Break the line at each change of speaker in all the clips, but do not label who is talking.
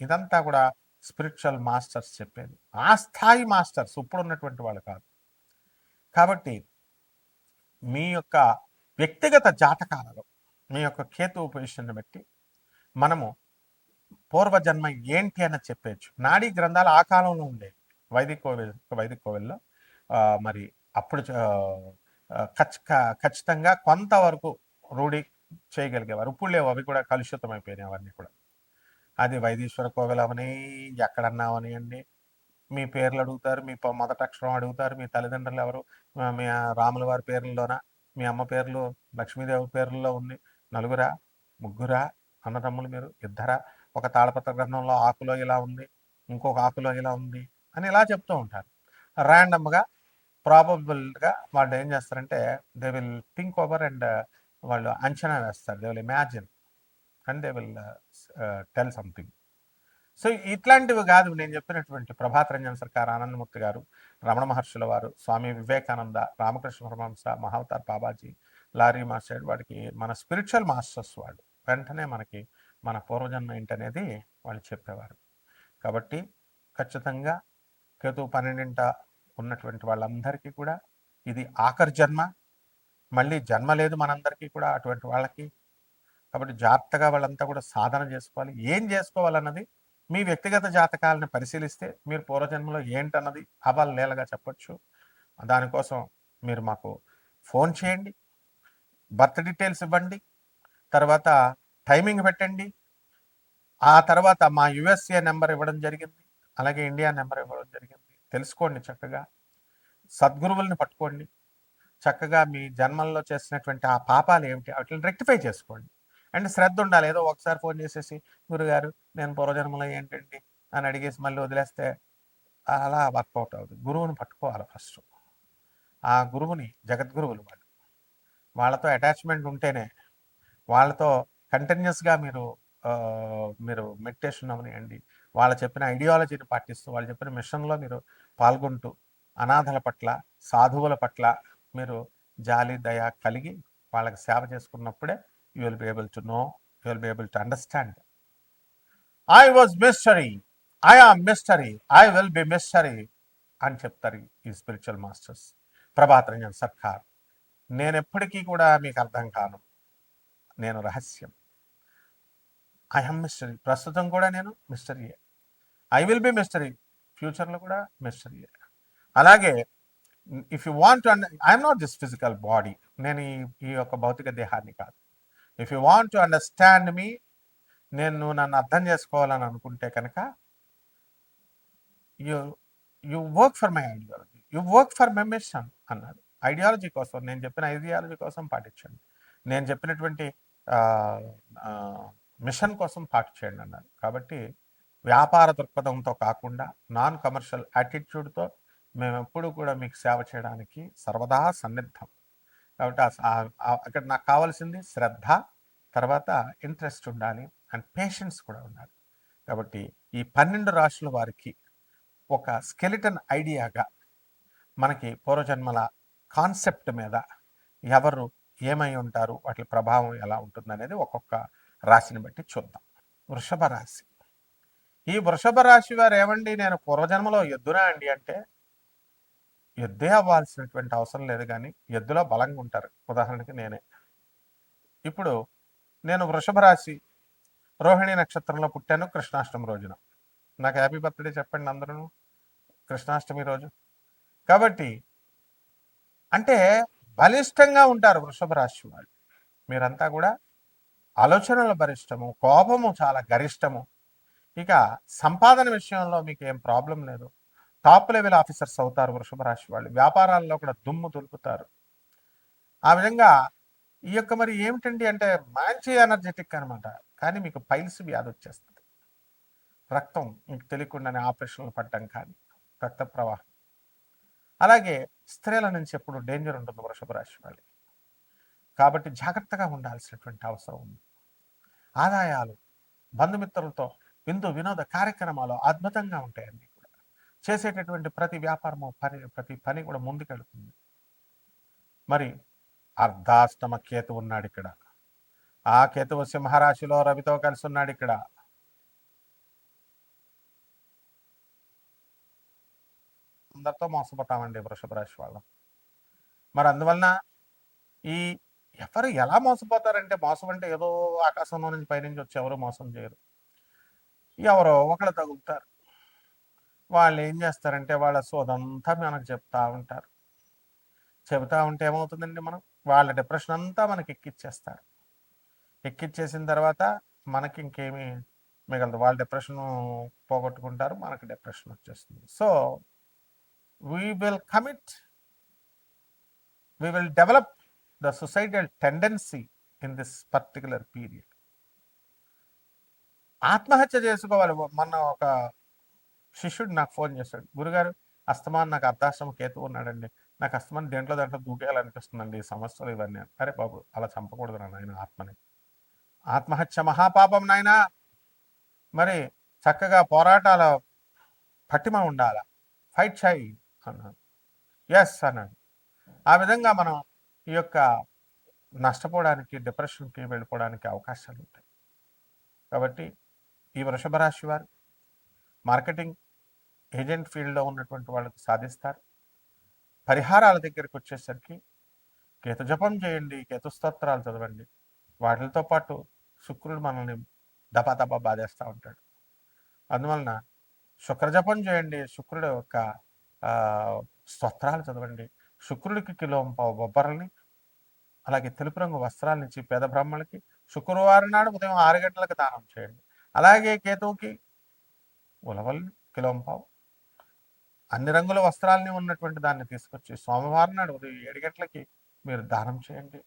ఇదంతా కూడా spiritual masters చెప్పేది. ఆ స్థాయి మాస్టర్స్ ఇప్పుడు ఉన్నటువంటి వాళ్ళు కాదు. కాబట్టి మీ యొక్క వ్యక్తిగత జాతకాలలో మీ యొక్క కేతు పొజిషన్ని బట్టి మనము పూర్వజన్మ ఏంటి అని చెప్పచ్చు నాడీ గ్రంథాలు ఆ కాలంలో ఉండేవి వైదిక కోవిల్ వైదిక కోవిల్లో మరి అప్పుడు ఖచ్చితంగా కొంతవరకు రూఢి చేయగలిగేవారు. ఇప్పుడు లేవు అవి కూడా కలుషితం అయిపోయినాయి అవన్నీ కూడా. అది వైదీశ్వర కోవిలమని ఎక్కడన్నామని అండి. మీ పేర్లు అడుగుతారు మీ మొదట మొదటి అక్షరం అడుగుతారు మీ తల్లిదండ్రులు ఎవరు? మీ రాముల వారి పేర్లలోన? మీ అమ్మ పేర్లు లక్ష్మీదేవి పేర్లలో ఉంది నలుగురా ముగ్గురా అన్నదమ్ములు మీరు ఇద్దరా? ఒక తాళపత్ర గ్రంథంలో ఆకులో ఇలా ఉంది ఇంకొక ఆకులో ఇలా ఉంది అని ఇలా చెప్తూ ఉంటారు. ర్యాండమ్గా ప్రాబబుల్గా వాళ్ళు ఏం చేస్తారంటే they will think over and వాళ్ళు అంచనా వేస్తారు. They will imagine. And they will tell something so ఇట్లాంటివి కాదు. నేను చెప్పినటువంటి ప్రభాత్ రంజన్ సర్కార్ ఆనందమూర్తి గారు రమణ మహర్షుల వారు స్వామి వివేకానంద రామకృష్ణ పరమహంస మహావతార్ బాబాజీ లారీ మాస్టర్ వాడికి మన స్పిరిచువల్ మాస్టర్స్ వాళ్ళు వెంటనే మనకి మన పూర్వజన్మ ఏంటనేది వాళ్ళు చెప్పేవారు. కాబట్టి ఖచ్చితంగా కేతు పన్నెండింట ఉన్నటువంటి వాళ్ళందరికీ కూడా ఇది ఆఖరి జన్మ. మళ్ళీ జన్మ లేదు మనందరికీ కూడా అటువంటి వాళ్ళకి కాబట్టి జాగ్రత్తగా వాళ్ళంతా కూడా సాధన చేసుకోవాలి. ఏం చేసుకోవాలన్నది మీ వ్యక్తిగత జాతకాలను పరిశీలిస్తే మీరు పూర్వజన్మలో ఏంటన్నది అవాలు నేలగా చెప్పొచ్చు. దానికోసం మీరు మాకు ఫోన్ చేయండి బర్త్ డీటెయిల్స్ ఇవ్వండి తర్వాత టైమింగ్ పెట్టండి. ఆ తర్వాత మా యుఎస్ఏ నెంబర్ ఇవ్వడం జరిగింది అలాగే ఇండియా నెంబర్ ఇవ్వడం జరిగింది. తెలుసుకోండి చక్కగా. సద్గురువుల్ని పట్టుకోండి. చక్కగా మీ జన్మల్లో చేసినటువంటి ఆ పాపాలు ఏమిటి? వాటిని రెక్టిఫై చేసుకోండి. అండ్ శ్రద్ధ ఉండాలి ఏదో ఒకసారి ఫోన్ చేసేసి గురుగారు నేను పూర్వజన్మలో ఏంటండి? అని అడిగేసి మళ్ళీ వదిలేస్తే అలా వర్కౌట్ అవుతుంది గురువుని పట్టుకోవాలి ఫస్ట్. ఆ గురువుని జగద్గురువులు వాళ్ళు. వాళ్ళతో అటాచ్మెంట్ ఉంటేనే వాళ్ళతో కంటిన్యూస్గా మీరు మీరు మెడిటేషన్ అవనియండి వాళ్ళు చెప్పిన ఐడియాలజీని పాటిస్తూ వాళ్ళు చెప్పిన మిషన్లో మీరు పాల్గొంటూ అనాథల పట్ల సాధువుల పట్ల మీరు జాలి దయ కలిగి వాళ్ళకి సేవ చేసుకున్నప్పుడే you will be able to know you will be able to understand I was mystery I am mystery I will be mystery అని చెప్తారు ఈ స్పిరిచువల్ మాస్టర్స్ ప్రభాత్ రంజన్ సర్కార్ నేను ఎప్పటికీ కూడా మీకు అర్థం కాను. నేను రహస్యం. ఐ హమ్ మిస్టరీ ప్రస్తుతం కూడా నేను మిస్టరీయే ఐ విల్ బి మిస్టరీ ఫ్యూచర్లో కూడా మిస్టరీయే అలాగే if you want to I'm not this physical body నేను ఈ ఈ యొక్క భౌతిక దేహాన్ని కాదు. If you want to understand మీ నేను నువ్వు నన్ను అర్థం చేసుకోవాలని అనుకుంటే కనుక you you work for my ideology you work for my mission అన్నాడు. ఐడియాలజీ కోసం నేను చెప్పిన ఐడియాలజీ కోసం పాటించండి. నేను చెప్పినటువంటి మిషన్ కోసం పాటించండి అన్నాడు. కాబట్టి వ్యాపార దృక్పథంతో కాకుండా నాన్ కమర్షియల్ యాటిట్యూడ్తో మేము ఎప్పుడు కూడా మీకు సేవ చేయడానికి సర్వదా సన్నిద్ధం. కాబట్టి అక్కడ నాకు కావాల్సింది శ్రద్ధ తర్వాత ఇంట్రెస్ట్ ఉండాలి అండ్ పేషెన్స్ కూడా ఉండాలి. కాబట్టి ఈ పన్నెండు రాశుల వారికి ఒక స్కెలిటన్ ఐడియాగా మనకి పూర్వజన్మల కాన్సెప్ట్ మీద ఎవరు ఏమై ఉంటారు వాటి ప్రభావం ఎలా ఉంటుంది అనేది ఒక్కొక్క రాశిని బట్టి చూద్దాం. వృషభ రాశి. ఈ వృషభ రాశి వారు ఏమండి? నేను పూర్వజన్మలో ఎద్దునా అండి అంటే ఎద్దే అవ్వాల్సినటువంటి అవసరం లేదు కానీ ఎద్దులో బలంగా ఉంటారు. ఉదాహరణకి నేనే. ఇప్పుడు నేను వృషభ రాశి రోహిణి నక్షత్రంలో పుట్టాను కృష్ణాష్టమి రోజున. నాకు హ్యాపీ బర్త్డే చెప్పండి అందరూ కృష్ణాష్టమి రోజు. కాబట్టి అంటే బలిష్టంగా ఉంటారు వృషభ రాశి వాళ్ళు. మీరంతా కూడా ఆలోచనల బలిష్టము కోపము చాలా గరిష్టము. ఇక సంపాదన విషయంలో మీకు ఏం ప్రాబ్లం లేదు. టాప్ లెవెల్ ఆఫీసర్స్ అవుతారు వృషభ రాశి వాళ్ళు. వ్యాపారాల్లో కూడా దుమ్ము దులుపుతారు. ఆ విధంగా ఈ యొక్క మరి ఏమిటండి అంటే మంచి ఎనర్జెటిక్ అనమాట కానీ మీకు పైల్స్ వ్యాధి వచ్చేస్తుంది. రక్తం మీకు తెలియకుండానే ఆపరేషన్లు పడ్డం కానీ రక్త ప్రవాహం. అలాగే స్త్రీల నుంచి ఎప్పుడు డేంజర్ ఉంటుంది వృషభ రాశి వాళ్ళకి. కాబట్టి జాగ్రత్తగా ఉండాల్సినటువంటి అవసరం ఉంది. ఆదాయాలు బంధుమిత్రులతో విందు వినోద కార్యక్రమాలు అద్భుతంగా ఉంటాయండి. చేసేటటువంటి ప్రతి వ్యాపారము పని ప్రతి పని కూడా ముందుకెళ్తుంది. మరి అర్ధాష్టమ కేతు ఉన్నాడు ఇక్కడ ఆ కేతువు సింహరాశిలో రవితో కలిసి ఉన్నాడు ఇక్కడ అందరితో మోసపోతామండి వృషభ రాశి వాళ్ళం. మరి అందువలన ఈ ఎవరు ఎలా మోసపోతారంటే మోసం అంటే ఏదో ఆకాశంలో నుంచి పైనుంచి వచ్చి ఎవరు మోసం చేయరు. ఎవరో ఒకళ్ళు తగులుతారు. వాళ్ళు ఏం చేస్తారంటే వాళ్ళ సోదంతా మనకు చెప్తా ఉంటారు. చెబుతా ఉంటే ఏమవుతుందండి మనం? వాళ్ళ డిప్రెషన్ అంతా మనకి ఎక్కిచ్చేస్తారు. ఎక్కిచ్చేసిన తర్వాత మనకి ఇంకేమీ మిగలదు. వాళ్ళ డిప్రెషన్ పోగొట్టుకుంటారు మనకి డిప్రెషన్ వచ్చేస్తుంది. So we will commit we will develop the societal tendency in this particular period ఆత్మహత్య చేసుకోవాలి. మొన్న ఒక శిష్యుడు నాకు ఫోన్ చేశాడు. గురుగారు అస్తమాన్ నాకు అర్ధాశ్రమ కేతు ఉన్నాడండి. నాకు అస్తమాన్ దేంట్లో దాంట్లో దూకేయాలనిపిస్తుందండి ఈ సమస్యలు ఇవన్నీ. అరే బాబు అలా చంపకూడదు నాయన ఆత్మని. ఆత్మహత్య మహాపాపం నాయన. మరి చక్కగా పోరాటాల పట్టిమ ఉండాల? ఫైట్ చేయి. అన్నాడు. ఎస్ అన్నాడు. ఆ విధంగా మనం ఈ యొక్క నష్టపోవడానికి డిప్రెషన్కి వెళ్ళిపోవడానికి అవకాశాలు ఉంటాయి కాబట్టి ఈ వృషభ రాశి వారు మార్కెటింగ్ ఏజెంట్ ఫీల్డ్లో ఉన్నటువంటి వాళ్ళకి సాధిస్తారు. పరిహారాల దగ్గరికి వచ్చేసరికి కేతు జపం చేయండి కేతుస్తోత్రాలు చదవండి. వాటితో పాటు శుక్రుడు మనల్ని దబా దబా బాధేస్తూ ఉంటాడు. అందువలన శుక్రజపం చేయండి శుక్రుడు యొక్క స్తోత్రాలు చదవండి. శుక్రుడికి కిలో పావు బొబ్బరల్ని అలాగే తెలుపు రంగు వస్త్రాలు ఇచ్చి పేద బ్రాహ్మణులకి శుక్రవారం నాడు ఉదయం ఆరు గంటలకు దానం చేయండి. అలాగే కేతువుకి ఉలవల్ని కిలంపావు. అన్ని రంగుల వస్త్రాలని ఉన్నటువంటి దాన్ని తీసుకొచ్చి సోమవారం నాడు ఉదయం ఏడు గంటలకి మీరు దానం చేయండి.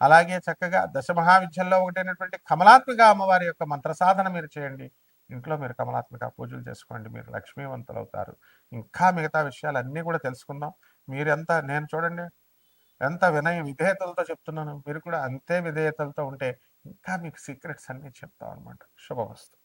అలాగే చక్కగా దశ మహావిద్యల్లో ఒకటైనటువంటి కమలాత్మిక అమ్మవారి యొక్క మంత్ర సాధన మీరు చేయండి. ఇంట్లో మీరు కమలాత్మిక పూజలు చేసుకోండి. మీరు లక్ష్మీవంతులు అవుతారు ఇంకా మిగతా విషయాలు అన్నీ కూడా తెలుసుకుందాం. మీరెంత నేను చూడండి ఎంత వినయ విధేయతలతో చెప్తున్నాను మీరు కూడా అంతే విధేయతలతో ఉంటే ఇంకా మీకు సీక్రెట్స్ అన్నీ చెప్తాం అనమాట శుభవస్తు